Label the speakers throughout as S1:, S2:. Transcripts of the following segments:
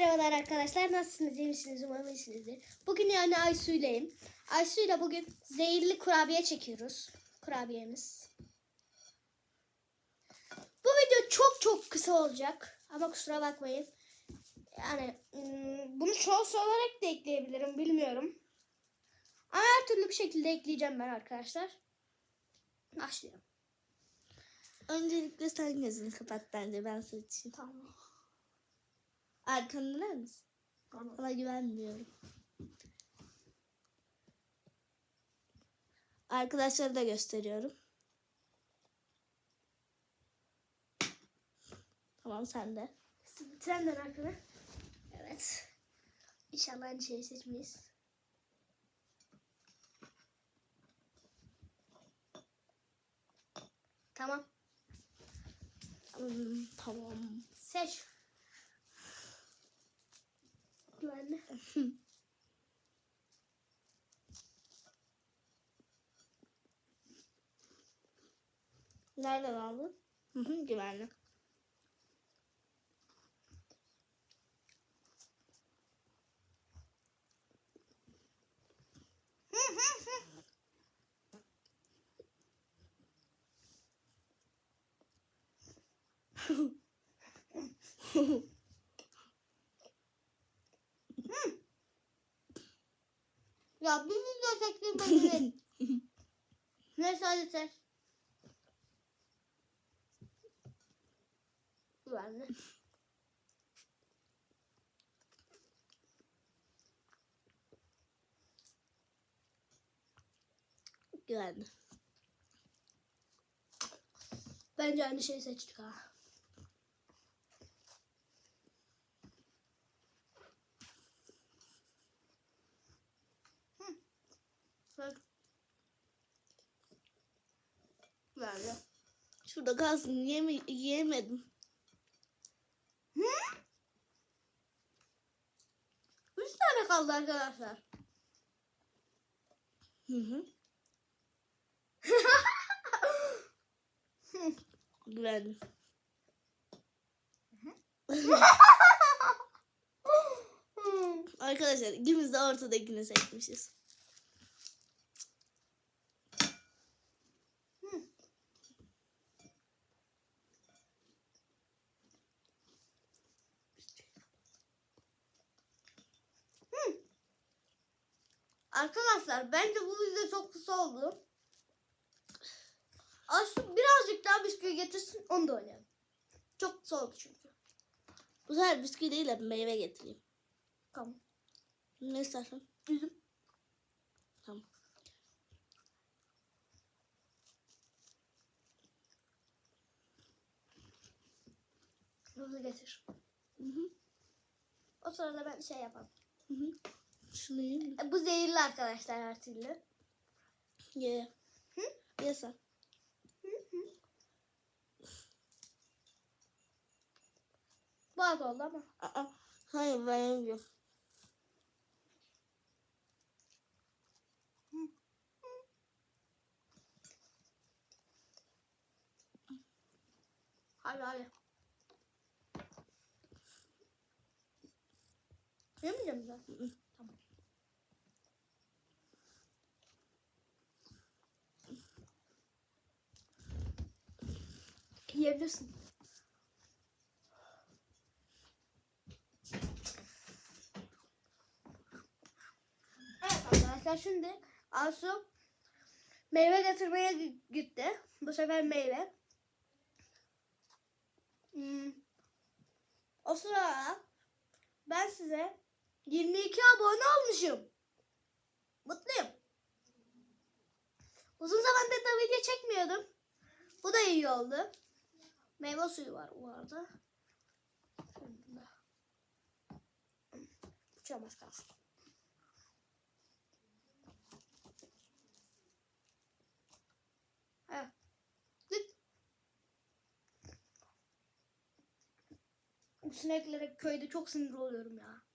S1: merhabalar arkadaşlar. Nasılsınız? İyi misiniz? Umarım iyisinizdir. Bugün yani Aysu'yleyim. Aysu'yla bugün zehirli kurabiye çekiyoruz. Kurabiyemiz. Bu video çok çok kısa olacak. Ama kusura bakmayın. Yani ım, bunu shorts olarak da ekleyebilirim. Bilmiyorum. Ama her türlü bir şekilde ekleyeceğim ben arkadaşlar. Başlayalım.
S2: Öncelikle sen gözünü kapat bence ben seçeyim.
S1: Tamam.
S2: Arkanı döner misin?
S1: Tamam.
S2: Sana güvenmiyorum. Arkadaşları da gösteriyorum. Tamam sen de.
S1: Sen dön arkana. Evet. İnşallah aynı şeyi seçmeyiz. Tamam.
S2: Hmm, tamam.
S1: Seç. Güvenli.
S2: Nereden aldın? Hı hı, güvenli.
S1: Ya bir video çektirmediniz. Neyse hadi seç. Güvenli.
S2: Güvenli.
S1: Bence aynı şeyi seçtik ha.
S2: Şurada kalsın yeme yiyemedim.
S1: Üç tane kaldı arkadaşlar.
S2: Hı hı. Güvenli. Arkadaşlar ikimiz de ortadakini seçmişiz.
S1: Arkadaşlar bence bu video çok kısa oldu. Aslında birazcık daha bisküvi getirsin onu da oynayalım. Çok kısa oldu çünkü.
S2: Bu sefer bisküvi değil de meyve getireyim.
S1: Tamam.
S2: Ne istersen?
S1: Üzüm.
S2: Tamam.
S1: Hızlı getir.
S2: Hı hı.
S1: O sırada ben şey yapalım.
S2: Hı hı. Şunu yiyeyim mi?
S1: Bu zehirli arkadaşlar her türlü.
S2: Ye.
S1: Hı?
S2: Ye sen.
S1: Bu az oldu ama.
S2: Aa, hayır ben yemiyorum.
S1: Hadi hadi. Yemeyeceğim ben.
S2: Hı hı.
S1: Tamam. Yiyebilirsin. Evet arkadaşlar şimdi Asu meyve getirmeye gi- gitti. Bu sefer meyve. Hmm. O sırada ben size 22 abone olmuşum. Mutluyum. Uzun zamandır da video çekmiyordum. Bu da iyi oldu. Meyve suyu var bu arada. Şurada. Uçamaz kalsın. Evet. Sineklere köyde çok sinir oluyorum ya.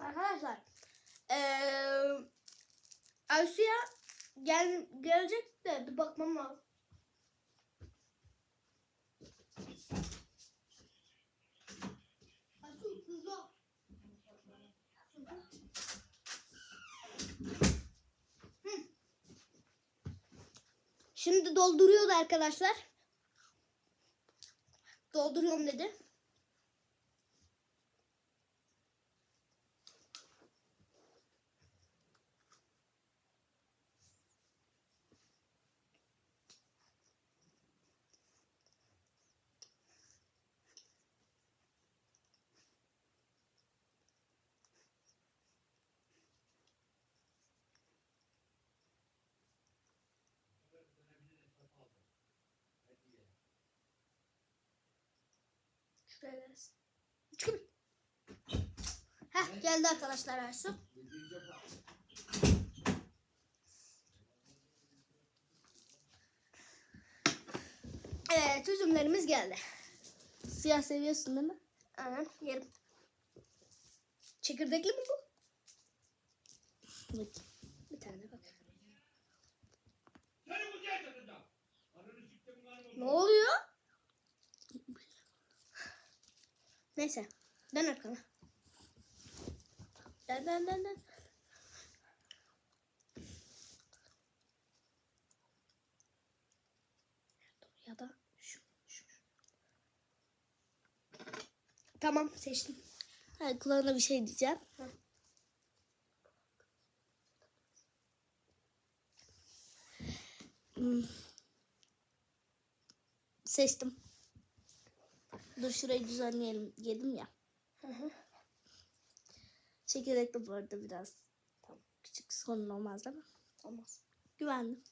S1: Arkadaşlar eee Aysu'ya gel gelecek de bir bakmam lazım. Şimdi dolduruyordu arkadaşlar. Dolduruyorum dedi. Şuraya. Çıkın. Heh geldi arkadaşlar Aysu. Evet üzümlerimiz geldi.
S2: Siyah seviyorsun değil mi?
S1: Aynen yerim. Çekirdekli mi bu?
S2: Evet.
S1: Bir tane bak. Ne oluyor? Neyse. Dön arkana. Dön dön dön dön. Ya da şu, şu. Tamam seçtim.
S2: Ha, kulağına bir şey diyeceğim.
S1: Hı.
S2: Hmm. Seçtim. Dur şurayı düzenleyelim. Yedim ya.
S1: Hı hı.
S2: Çekirdekli bu arada biraz. Tam küçük sorun olmaz değil mi?
S1: Olmaz.
S2: Güvendim.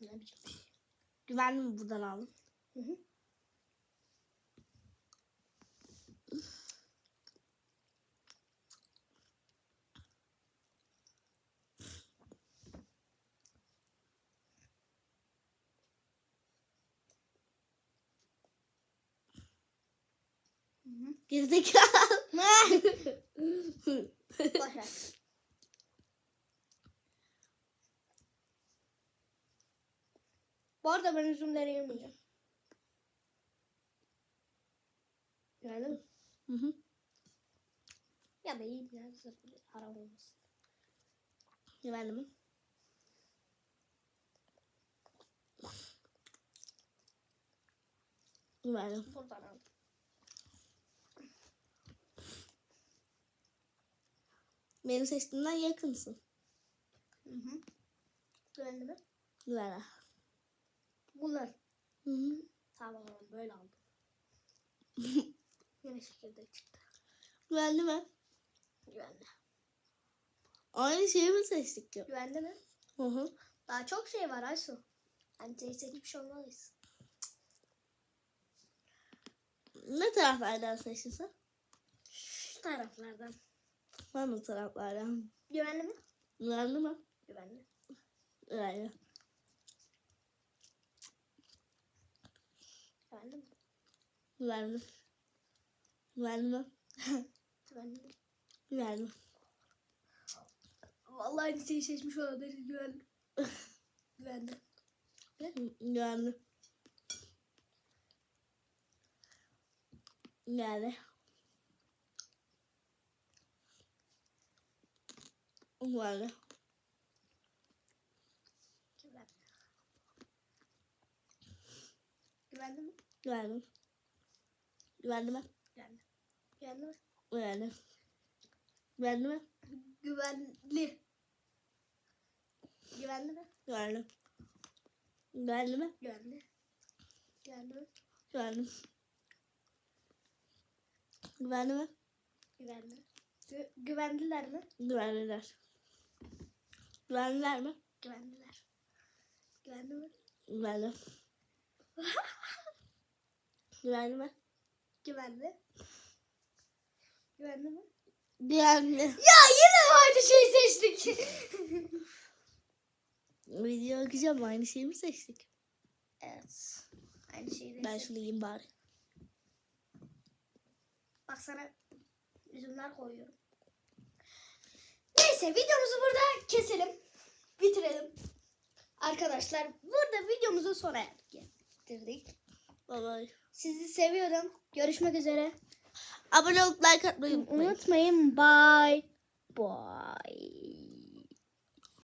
S1: Ne şey.
S2: Güvendim mi buradan aldım?
S1: Hı hı.
S2: Gerizekalı.
S1: Boş ver. Bu arada ben üzümleri yemeyeceğim. Yani mi?
S2: Hı hı.
S1: Ya da yiyeyim ya. Sırf haram olmasın.
S2: Güvendim mi? Güvendim.
S1: Buradan al.
S2: Benim seçtiğimden yakınsın.
S1: Hı hı. Güvenli mi?
S2: Güvenli.
S1: Bunlar.
S2: Hı hı.
S1: Tamam böyle aldım. Yine şekilde çıktı.
S2: Güvenli mi?
S1: Güvenli.
S2: Aynı şeyi mi seçtik ya?
S1: Güvenli mi?
S2: Hı hı.
S1: Daha çok şey var Aysu. Hani seni seçmiş olmalıyız.
S2: Ne taraflardan seçtin sen?
S1: Şu taraflardan.
S2: Ben o taraflardan.
S1: Güvenli mi?
S2: Güvenli mi?
S1: Güvenli.
S2: Güvenli.
S1: Güvenli mi?
S2: Güvenli. Güvenli mi?
S1: Güvenli?
S2: Güvenli.
S1: Vallahi aynı seni seçmiş olabiliriz. Güvenli. Güvenli.
S2: Güvenli. Güvenli. Umarım.
S1: Güvendim. Güvendim mi?
S2: Güvendim. Güvendim mi?
S1: Güvendim. Güvendim mi?
S2: Güvendim. Güvendim mi?
S1: Güvenli. Güvenli mi?
S2: Güvenli. Güvenli mi?
S1: Güvenli. Güvenli mi?
S2: Güvenli. Güvenli mi?
S1: Güvenli. Gü güvendiler mi?
S2: Güvendiler. Güvenliler mi?
S1: Güvenliler. Güvenli mi?
S2: Güvenli. Güvenli mi?
S1: Güvenli. Güvenli mi?
S2: Güvenli.
S1: Ya yine aynı şeyi seçtik.
S2: Video okuyacağım aynı şeyi mi seçtik?
S1: evet. Aynı şeyi de
S2: Ben
S1: seçtik.
S2: şunu yiyeyim bari.
S1: Bak sana üzümler koyuyorum. Neyse videomuzu burada keselim. Bitirelim. Arkadaşlar burada videomuzu sona getirdik.
S2: Bye bye.
S1: Sizi seviyorum. Görüşmek üzere.
S2: Abone olup like atmayı.
S1: Unutmayın. Bye. Bye.